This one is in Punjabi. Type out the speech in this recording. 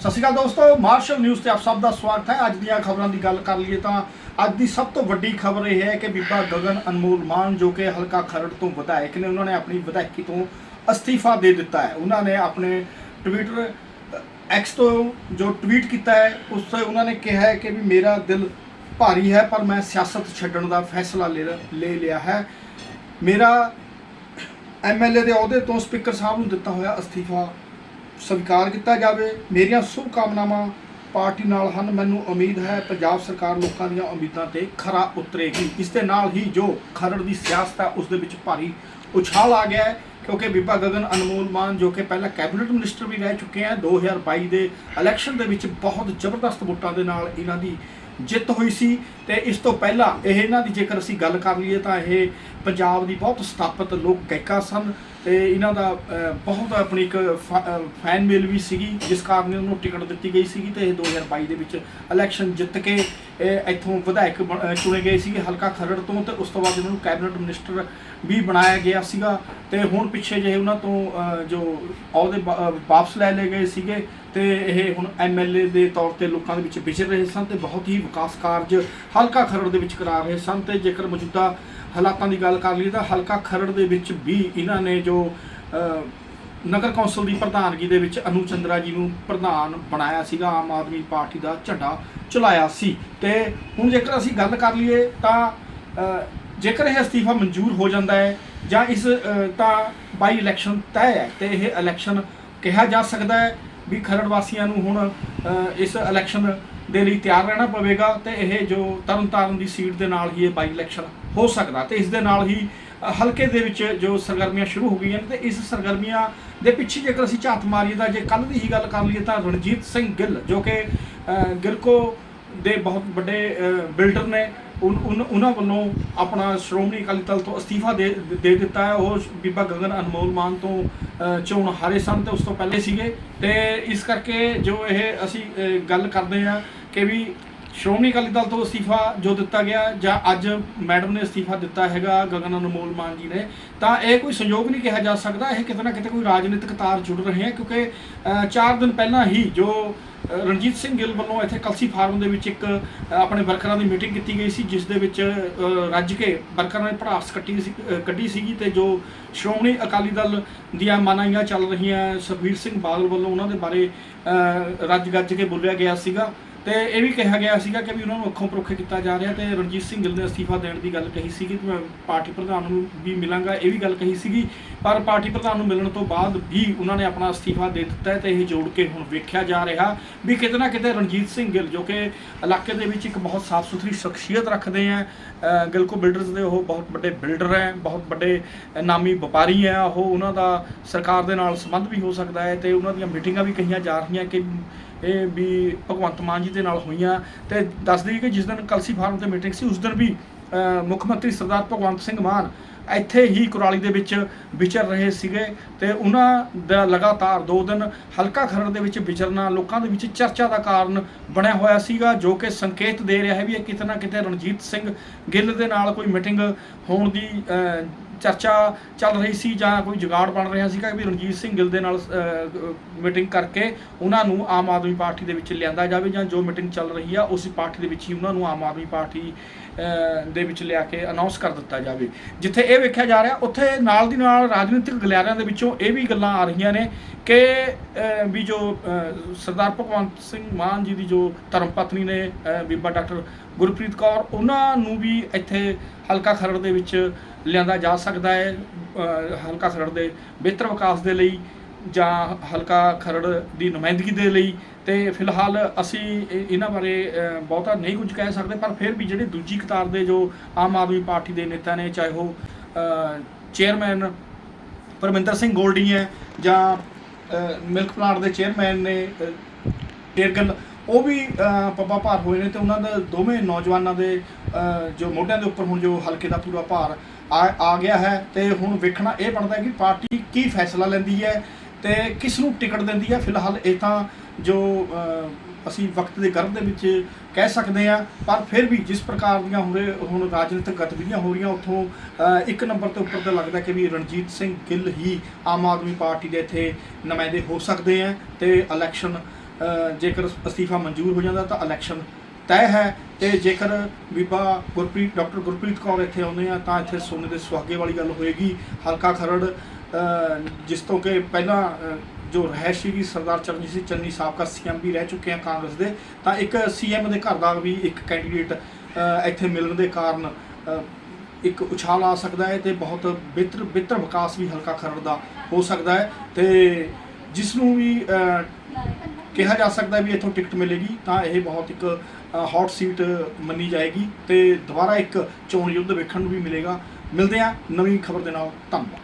ਸਤਿ ਸ਼੍ਰੀ ਅਕਾਲ ਦੋਸਤੋ, ਮਾਰਸ਼ਲ ਨਿਊਜ਼ ਤੇ ਆਪ ਸਭ ਦਾ ਸਵਾਗਤ ਹੈ। ਅੱਜ ਦੀਆਂ ਖਬਰਾਂ ਦੀ ਗੱਲ ਕਰ ਲਈਏ ਤਾਂ ਅੱਜ ਦੀ ਸਭ ਤੋਂ ਵੱਡੀ ਖਬਰ ਇਹ ਹੈ ਕਿ ਬੀਬਾ ਗਗਨ ਅਨਮੋਲ ਮਾਨ ਜੋ ਕਿ ਹਲਕਾ ਖਰੜ ਤੋਂ ਵਿਧਾਇਕ ਨੇ, ਉਹਨਾਂ ਨੇ ਆਪਣੀ ਵਿਧਾਇਕੀ ਤੋਂ ਅਸਤੀਫਾ ਦੇ ਦਿੱਤਾ ਹੈ। ਉਹਨਾਂ ਨੇ ਆਪਣੇ ਟਵਿੱਟਰ ਐਕਸ ਤੋਂ ਜੋ ਟਵੀਟ ਕੀਤਾ ਹੈ, ਉਸ ਤੇ ਉਹਨਾਂ ਨੇ ਕਿਹਾ ਹੈ ਕਿ ਵੀ ਮੇਰਾ ਦਿਲ ਭਾਰੀ ਹੈ, ਪਰ ਮੈਂ ਸਿਆਸਤ ਛੱਡਣ ਦਾ ਫੈਸਲਾ ਲੈ ਲੈ ਲਿਆ ਹੈ। ਮੇਰਾ ਐਮਐਲਏ ਦੇ ਅਹੁਦੇ ਤੋਂ ਸਪੀਕਰ ਸਾਹਿਬ ਨੂੰ ਦਿੱਤਾ ਹੋਇਆ ਅਸਤੀਫਾ ਸਵੀਕਾਰ ਕੀਤਾ ਜਾਵੇ। ਮੇਰੀਆਂ ਸ਼ੁਭ ਕਾਮਨਾਵਾਂ ਪਾਰਟੀ ਨਾਲ ਹਨ। ਮੈਨੂੰ ਉਮੀਦ ਹੈ ਪੰਜਾਬ ਸਰਕਾਰ ਲੋਕਾਂ ਦੀਆਂ ਉਮੀਦਾਂ ਤੇ ਖਰਾ ਉਤਰੇਗੀ। ਇਸ ਦੇ ਨਾਲ ਹੀ ਜੋ ਖਰੜ ਦੀ ਸਿਆਸਤ ਹੈ, ਉਸ ਦੇ ਵਿੱਚ ਭਾਰੀ ਉਛਾਲ ਆ ਗਿਆ ਹੈ, ਕਿਉਂਕਿ ਬੀਬਾ ਗਗਨ ਅਨਮੋਲ ਮਾਨ, ਜੋ ਕਿ ਪਹਿਲਾਂ ਕੈਬਨਿਟ ਮਿਨਿਸਟਰ ਵੀ ਰਹਿ ਚੁੱਕੇ ਆ 2022 ਦੇ ਇਲੈਕਸ਼ਨ ਦੇ ਵਿੱਚ ਬਹੁਤ ਜ਼ਬਰਦਸਤ ਵੋਟਾਂ ਦੇ ਨਾਲ ਇਹਨਾਂ ਦੀ ਜਿੱਤ ਹੋਈ ਸੀ ਤੇ ਇਸ ਤੋਂ ਪਹਿਲਾਂ ਇਹ ਇਹਨਾਂ ਦੀ ਜੇਕਰ ਅਸੀਂ ਗੱਲ ਕਰ ਲਈਏ ਤਾਂ ਇਹ ਪੰਜਾਬ ਦੀ ਬਹੁਤ ਸਥਾਪਿਤ ਲੋਕ ਗਾਇਕਾ ਸਨ ਤੇ ਇਹਨਾਂ ਦਾ ਬਹੁਤ ਆਪਣੀ ਇੱਕ ਫ- ਫੈਨ ਮੇਲ ਵੀ ਸੀਗੀ, ਜਿਸ ਕਾਰਨ ਉਹਨੂੰ ਟਿਕਟ ਦਿੱਤੀ ਗਈ ਸੀਗੀ ਤੇ ਇਹ 2022 ਦੇ ਵਿੱਚ ਇਲੈਕਸ਼ਨ ਜਿੱਤ ਕੇ ਇਹ ਇੱਥੋਂ ਵਿਧਾਇਕ ਬਣ- ਚੁਣੇ ਗਏ ਸੀਗੇ ਹਲਕਾ ਖਰੜ ਤੋਂ ਤੇ ਉਸ ਤੋਂ ਬਾਅਦ ਇਹਨਾਂ ਨੂੰ ਕੈਬਨਿਟ ਮਿਨਿਸਟਰ ਵੀ ਬਣਾਇਆ ਗਿਆ ਸੀਗਾ ਤੇ ਹੁਣ ਪਿੱਛੇ ਜਿਹੇ ਉਹਨਾਂ ਤੋਂ ਜੋ ਅਹੁਦੇ ਵਾ- ਵਾਪਸ ਲੈ ਲਏ ਗਏ ਸੀਗੇ ਤੇ ਇਹ ਹੁਣ ਐਮਐਲਏ ਦੇ ਤੌਰ ਤੇ ਲੋਕਾਂ ਦੇ ਵਿੱਚ ਵਿਚਰ ਰਹੇ ਸਨ ਤੇ ਬਹੁਤ ਹੀ ਵਿਕਾਸ ਕਾਰਜ ਹਲਕਾ ਖਰੜ ਦੇ ਵਿੱਚ ਕਰਾ ਰਹੇ ਸਨ ਤੇ ਜੇਕਰ ਮੌਜੂਦਾ ਹਾਲਾਤਾਂ ਦੀ ਗੱਲ ਕਰ ਲਈਏ ਤਾਂ ਹਲਕਾ ਖਰੜ ਦੇ ਵਿੱਚ ਵੀ ਇਹਨਾਂ ਨੇ ਜੋ ਨਗਰ ਕੌਂਸਲ ਦੀ ਪ੍ਰਧਾਨਗੀ ਦੇ ਵਿੱਚ ਅਨੂ ਚੰਦਰਾ ਜੀ ਨੂੰ ਪ੍ਰਧਾਨ ਬਣਾਇਆ ਸੀਗਾ, ਆਮ ਆਦਮੀ ਪਾਰਟੀ ਦਾ ਝੰਡਾ ਚਲਾਇਆ ਸੀ। ਤੇ ਹੁਣ ਜੇਕਰ ਅਸੀਂ ਗੱਲ ਕਰ ਲਈਏ ਤਾਂ ਜੇਕਰ ਇਹ ਅਸਤੀਫਾ ਮਨਜ਼ੂਰ ਹੋ ਜਾਂਦਾ ਹੈ ਜਾਂ ਇਸ ਤਾਂ ਬਾਈ ਇਲੈਕਸ਼ਨ ਤੈਅ ਹੈ ਤੇ ਇਹ ਇਲੈਕਸ਼ਨ ਕਿਹਾ ਜਾ ਸਕਦਾ ਹੈ ਵੀ ਖਰੜ ਵਾਸੀਆਂ ਨੂੰ ਹੁਣ ਇਸ ਇਲੈਕਸ਼ਨ ਦੇ ਲਈ ਤਿਆਰ ਰਹਿਣਾ ਪਵੇਗਾ ਤੇ ਇਹ ਜੋ ਤਰਨਤਾਰਨ ਦੀ ਸੀਟ ਦੇ ਨਾਲ ਹੀ ਇਹ ਬਾਈ ਇਲੈਕਸ਼ਨ ਹੋ ਸਕਦਾ ਤੇ ਇਸ ਦੇ ਨਾਲ ਹੀ ਹਲਕੇ ਦੇ ਵਿੱਚ ਜੋ ਸਰਗਰਮੀਆਂ ਸ਼ੁਰੂ ਹੋ ਗਈਆਂ ਨੇ ਤੇ ਇਸ ਸਰਗਰਮੀਆਂ ਦੇ ਪਿੱਛੇ ਜੇਕਰ ਅਸੀਂ ਝਾਤ ਮਾਰੀਏ ਤਾਂ ਜੇ ਕੱਲ ਦੀ ਹੀ ਗੱਲ ਕਰ ਲਈਏ ਤਾਂ ਰਣਜੀਤ ਸਿੰਘ ਗਿੱਲ ਜੋ ਕਿ ਅ, ਦੇ ਬਹੁਤ ਵੱਡੇ ਬਿਲਡਰ ਨੇ ਉਨ- ਉਨ- ਉਹਨਾਂ ਵੱਲੋਂ ਆਪਣਾ ਸ਼੍ਰੋਮਣੀ ਅਕਾਲੀ ਦਲ ਤੋਂ ਅਸਤੀਫਾ ਦੇ ਦੇ ਦਿੱਤਾ ਹੈ। ਉਹ ਬੀਬਾ ਗਗਨ ਅਨਮੋਲ ਮਾਨ ਤੋਂ ਚੋਣ ਹਾਰੇ ਸਨ ਤੇ ਉਸ ਤੋਂ ਪਹਿਲੇ ਸੀਗੇ ਤੇ ਇਸ ਕਰਕੇ ਜੋ ਇਹ ਅਸੀਂ ਗੱਲ ਕਰਦੇ ਆ ਕਿ ਵੀ ਸ਼੍ਰੋਮਣੀ ਅਕਾਲੀ ਦਲ ਤੋਂ ਅਸਤੀਫਾ ਜੋ ਦਿੱਤਾ ਗਿਆ ਜਾਂ ਅੱਜ ਮੈਡਮ ਨੇ ਅਸਤੀਫਾ ਦਿੱਤਾ ਹੈਗਾ, ਗਗਨ ਅਨਮੋਲ ਮਾਨ ਜੀ ਨੇ, ਤਾਂ ਇਹ ਕੋਈ ਸੰਯੋਗ ਨਹੀਂ ਕਿਹਾ ਜਾ ਸਕਦਾ, ਇਹ ਕਿਤੇ ਨਾ ਕਿਤੇ ਕੋਈ ਰਾਜਨੀਤਿਕ ਤਾਰ ਜੁੜ ਰਹੇ ਹੈ ਕਿਉਂਕਿ 4 ਦਿਨ ਪਹਿਲਾਂ ਹੀ ਜੋ ਰਣਜੀਤ ਸਿੰਘ ਗਿੱਲ ਵੱਲੋਂ ਇੱਥੇ ਕਲਸੀ ਫਾਰਮ ਦੇ ਵਿੱਚ ਇੱਕ ਆਪਣੇ ਵਰਕਰਾਂ ਦੀ ਮੀਟਿੰਗ ਕੀਤੀ ਗਈ ਸੀ, ਜਿਸ ਦੇ ਵਿੱਚ ਰੱਜ ਕੇ ਵਰਕਰਾਂ ਨੇ ਭੜਾਸ ਕੱਟੀ ਸੀ ਕੱਢੀ ਸੀਗੀ ਤੇ ਜੋ ਸ਼੍ਰੋਮਣੀ ਅਕਾਲੀ ਦਲ ਦੀਆਂ ਮਨਾਈਆਂ ਚੱਲ ਰਹੀਆਂ ਸੁਖਬੀਰ ਸਿੰਘ ਬਾਦਲ ਵੱਲੋਂ ਉਹਨਾਂ ਦੇ ਬਾਰੇ ਰੱਜ ਗੱਜ ਕੇ ਬੋਲਿਆ ਗਿਆ ਸੀਗਾ। ਤੇ ਇਹ ਵੀ ਕਿਹਾ ਗਿਆ ਸੀਗਾ ਕਿ ਵੀ ਉਹਨਾਂ ਨੂੰ ਅੱਖੋਂ ਪਰੋਖੇ ਕੀਤਾ ਜਾ ਰਿਹਾ ਤੇ ਰਣਜੀਤ ਸਿੰਘ ਗਿੱਲ ਨੇ ਅਸਤੀਫਾ ਦੇਣ ਦੀ ਗੱਲ ਕਹੀ ਸੀਗੀ ਕਿ ਮੈਂ ਪਾਰਟੀ ਪ੍ਰਧਾਨ ਨੂੰ ਵੀ ਮਿਲਾਂਗਾ ਇਹ ਵੀ ਗੱਲ ਕਹੀ ਸੀਗੀ। ਪਰ ਪਾਰਟੀ ਪ੍ਰਧਾਨ ਨੂੰ ਮਿਲਣ ਤੋਂ ਬਾਅਦ ਵੀ ਉਹਨਾਂ ਨੇ ਆਪਣਾ ਅਸਤੀਫਾ ਦੇ ਦਿੱਤਾ ਹੈ ਤੇ ਇਹ ਜੋੜ ਕੇ ਹੁਣ ਵੇਖਿਆ ਜਾ ਰਿਹਾ ਵੀ ਕਿਤੇ ਨਾ ਕਿਤੇ ਰਣਜੀਤ ਸਿੰਘ ਗਿੱਲ ਜੋ ਕਿ ਇਲਾਕੇ ਦੇ ਵਿੱਚ ਇੱਕ ਬਹੁਤ ਸਾਫ਼ ਸੁਥਰੀ ਸ਼ਖਸੀਅਤ ਰੱਖਦੇ ਆ ਅ, ਗਿਲਕੋ ਬਿਲਡਰਸ ਦੇ ਉਹ ਬਹੁਤ ਵੱਡੇ ਬਿਲਡਰ ਹੈ ਬਹੁਤ ਵੱਡੇ ਨਾਮੀ ਵਪਾਰੀ ਹੈ ਉਹ ਉਹਨਾਂ ਦਾ ਸਰਕਾਰ ਦੇ ਨਾਲ ਸੰਬੰਧ ਵੀ ਹੋ ਸਕਦਾ ਹੈ ਤੇ ਉਹਨਾਂ ਦੀਆਂ ਮੀਟਿੰਗਾਂ ਵੀ ਕਹੀਆਂ ਜਾ ਰਹੀਆਂ ਕਿ ਇਹ ਵੀ ਭਗਵੰਤ ਮਾਨ ਜੀ ਦੇ ਨਾਲ ਹੋਈਆਂ ਤੇ ਦੱਸ ਦਈਏ ਕਿ ਜਿਸ ਦਿਨ ਕਲਸੀ ਫਾਰਮ ਤੇ ਮੀਟਿੰਗ ਸੀ, ਉਸ ਦਿਨ ਵੀ ਮੁੱਖ ਮੰਤਰੀ ਸਰਦਾਰ ਭਗਵੰਤ ਸਿੰਘ ਮਾਨ ਇੱਥੇ ਹੀ ਕੁਰਾਲੀ ਦੇ ਵਿੱਚ ਵਿਚਰ ਰਹੇ ਸੀਗੇ ਤੇ ਉਹਨਾਂ ਦਾ ਲਗਾਤਾਰ ਦੋ ਦਿਨ ਹਲਕਾ ਖਰੜ ਦੇ ਵਿੱਚ ਵਿਚਰਨਾ, ਲੋਕਾਂ ਦੇ ਵਿੱਚ ਚਰਚਾ ਦਾ ਕਾਰਨ ਬਣਿਆ ਹੋਇਆ ਸੀਗਾ, ਜੋ ਕਿ ਸੰਕੇਤ ਦੇ ਰਿਹਾ ਹੈ ਵੀ ਇਹ ਕਿਤੇ ਨਾ ਕਿਤੇ ਰਣਜੀਤ ਸਿੰਘ ਗਿੱਲ ਦੇ ਨਾਲ ਕੋਈ ਮੀਟਿੰਗ ਹੋਣ ਦੀ ਚਰਚਾ ਚੱਲ ਰਹੀ ਸੀ ਜਾਂ ਕੋਈ ਜੁਗਾੜ ਬਣ ਰਿਹਾ ਸੀਗਾ ਵੀ ਰਣਜੀਤ ਸਿੰਘ ਗਿੱਲ ਦੇ ਨਾਲ ਮੀਟਿੰਗ ਕਰਕੇ ਉਹਨਾਂ ਨੂੰ ਆਮ ਆਦਮੀ ਪਾਰਟੀ ਦੇ ਵਿੱਚ ਲਿਆਂਦਾ ਜਾਵੇ ਜਾਂ ਜੋ ਮੀਟਿੰਗ ਚੱਲ ਰਹੀ ਆ ਉਸ ਪਾਰਟੀ ਦੇ ਵਿੱਚ ਹੀ ਉਹਨਾਂ ਨੂੰ ਆਮ ਆਦਮੀ ਪਾਰਟੀ ਦੇ ਵਿੱਚ ਲਿਆ ਕੇ ਅਨਾਉਂਸ ਕਰ ਦਿੱਤਾ ਜਾਵੇ। ਜਿੱਥੇ ਇਹ ਵੇਖਿਆ ਜਾ ਰਿਹਾ, ਉੱਥੇ ਨਾਲ ਦੀ ਨਾਲ ਰਾਜਨੀਤਿਕ ਗਲਿਆਰਿਆਂ ਦੇ ਵਿੱਚੋਂ ਇਹ ਵੀ ਗੱਲਾਂ ਆ ਰਹੀਆਂ ਨੇ ਕਿ ਵੀ ਜੋ ਸਰਦਾਰ ਭਗਵੰਤ ਸਿੰਘ ਮਾਨ ਜੀ ਦੀ ਜੋ ਧਰਮ ਪਤਨੀ ਨੇ ਬੀਬਾ ਡਾਕਟਰ ਗੁਰਪ੍ਰੀਤ ਕੌਰ ਉਹਨਾਂ ਨੂੰ ਵੀ ਇੱਥੇ ਹਲਕਾ ਖਰੜ ਦੇ ਵਿੱਚ ਲਿਆਂਦਾ ਜਾ ਸਕਦਾ ਹੈ ਹਲਕਾ ਖਰੜ ਦੇ ਬਿਹਤਰ ਵਿਕਾਸ ਦੇ ਲਈ ਜਾਂ ਹਲਕਾ ਖਰੜ ਦੀ ਨੁਮਾਇੰਦਗੀ ਦੇ ਲਈ। ਤੇ ਫਿਲਹਾਲ ਅਸੀਂ ਇਹਨਾਂ ਬਾਰੇ ਬਹੁਤਾ ਨਹੀਂ ਕੁਝ ਕਹਿ ਸਕਦੇ ਪਰ ਫਿਰ ਵੀ ਜਿਹੜੇ ਦੂਜੀ ਕਤਾਰ ਦੇ ਜੋ ਆਮ ਆਦਮੀ ਪਾਰਟੀ ਦੇ ਨੇਤਾ ਨੇ ਚਾਹੇ ਉਹ ਚੇਅਰਮੈਨ ਪਰਮਿੰਦਰ ਸਿੰਘ ਗੋਲਡੀ ਹੈ ਜਾਂ ਮਿਲਕ ਪਲਾਂਟ ਦੇ ਚੇਅਰਮੈਨ ਨੇ ਅ, ਟੇਰਗਲ ਉਹ ਵੀ ਪੱਬਾ ਭਾਰ ਹੋਏ ਨੇ ਤੇ ਉਹਨਾਂ ਦੇ ਦੋਵੇਂ ਨੌਜਵਾਨਾਂ ਦੇ ਜੋ ਮੋਢਿਆਂ ਦੇ ਉੱਪਰ ਹੁਣ ਜੋ ਹਲਕੇ ਦਾ ਪੂਰਾ ਭਾਰ ਆ ਗਿਆ ਹੈ ਤੇ ਹੁਣ ਵੇਖਣਾ ਇਹ ਬਣਦਾ ਹੈ ਕਿ ਪਾਰਟੀ ਕੀ ਫੈਸਲਾ ਲੈਂਦੀ ਹੈ ਤੇ ਕਿਸ ਨੂੰ ਟਿਕਟ ਦਿੰਦੀ ਹੈ। ਫਿਲਹਾਲ ਇਹ ਤਾਂ ਜੋ ਅਸੀਂ ਵਕਤ ਦੇ ਗਰਭ ਦੇ ਵਿੱਚ ਕਹਿ ਸਕਦੇ ਹਾਂ, ਪਰ ਫਿਰ ਵੀ ਜਿਸ ਪ੍ਰਕਾਰ ਦੀਆਂ ਹੁਣੇ ਹੁਣ ਰਾਜਨੀਤਿਕ ਗਤੀਵਿਧੀਆਂ ਹੋ ਰਹੀਆਂ ਉੱਥੋਂ ਇੱਕ ਨੰਬਰ ਤੇ ਉੱਪਰ ਤਾਂ ਲੱਗਦਾ ਕਿ ਵੀ ਰਣਜੀਤ ਸਿੰਘ ਗਿੱਲ ਹੀ ਆਮ ਆਦਮੀ ਪਾਰਟੀ ਦੇ ਇੱਥੇ ਨੁਮਾਇੰਦੇ ਹੋ ਸਕਦੇ ਆ ਤੇ ਇਲੈਕਸ਼ਨ ਜੇਕਰ ਅਸਤੀਫਾ ਮਨਜ਼ੂਰ ਹੋ ਜਾਂਦਾ ਤਾਂ ਇਲੈਕਸ਼ਨ ਤੈਅ ਹੈ ਤੇ ਜੇਕਰ ਬੀਬਾ ਗੁਰਪ੍ਰੀਤ, ਡਾਕਟਰ ਗੁਰਪ੍ਰੀਤ ਕੌਰ ਇੱਥੇ ਆਉਂਦੇ ਆ ਤਾਂ ਇੱਥੇ ਸੋਨੇ ਦੇ ਸੁਹਾਗੇ ਵਾਲੀ ਗੱਲ ਹੋਏਗੀ। ਹਲਕਾ ਖਰੜ ਜਿਸ ਤੋਂ ਕਿ ਪਹਿਲਾਂ ਜੋ ਰਹਿਸ਼ ਸੀਗੀ ਸਰਦਾਰ ਚਰਨਜੀਤ ਸਿੰਘ ਚੰਨੀ ਸਾਬਕਾ ਸੀਐਮ ਵੀ ਰਹਿ ਚੁੱਕੇ ਆ ਕਾਂਗਰਸ ਦੇ, ਤਾਂ ਇੱਕ ਸੀਐਮ ਦੇ ਘਰ ਦਾ ਵੀ ਇੱਕ ਕੈਂਡੀਡੇਟ ਇੱਥੇ ਮਿਲਣ ਦੇ ਕਾਰਨ ਇੱਕ ਉਛਾਲ ਆ ਸਕਦਾ ਹੈ ਤੇ ਬਹੁਤ ਬਿਹਤਰ ਬਿਹਤਰ ਵਿਕਾਸ ਵੀ ਹਲਕਾ ਖਰੜ ਦਾ ਹੋ ਸਕਦਾ ਹੈ ਤੇ ਜਿਸ ਨੂੰ ਵੀ ਕਿਹਾ ਜਾ ਸਕਦਾ ਵੀ ਇੱਥੋਂ ਟਿਕਟ ਮਿਲੇਗੀ, ਤਾਂ ਇਹ ਬਹੁਤ ਇੱਕ ਹੌਟ ਸੀਟ ਮੰਨੀ ਜਾਏਗੀ ਤੇ ਦੁਬਾਰਾ ਇੱਕ ਚੋਣ ਯੁੱਧ ਵੇਖਣ ਨੂੰ ਵੀ ਮਿਲੇਗਾ। ਮਿਲਦੇ ਆ ਨਵੀਂ ਖਬਰ ਦੇ ਨਾਲ। ਧੰਨਵਾਦ।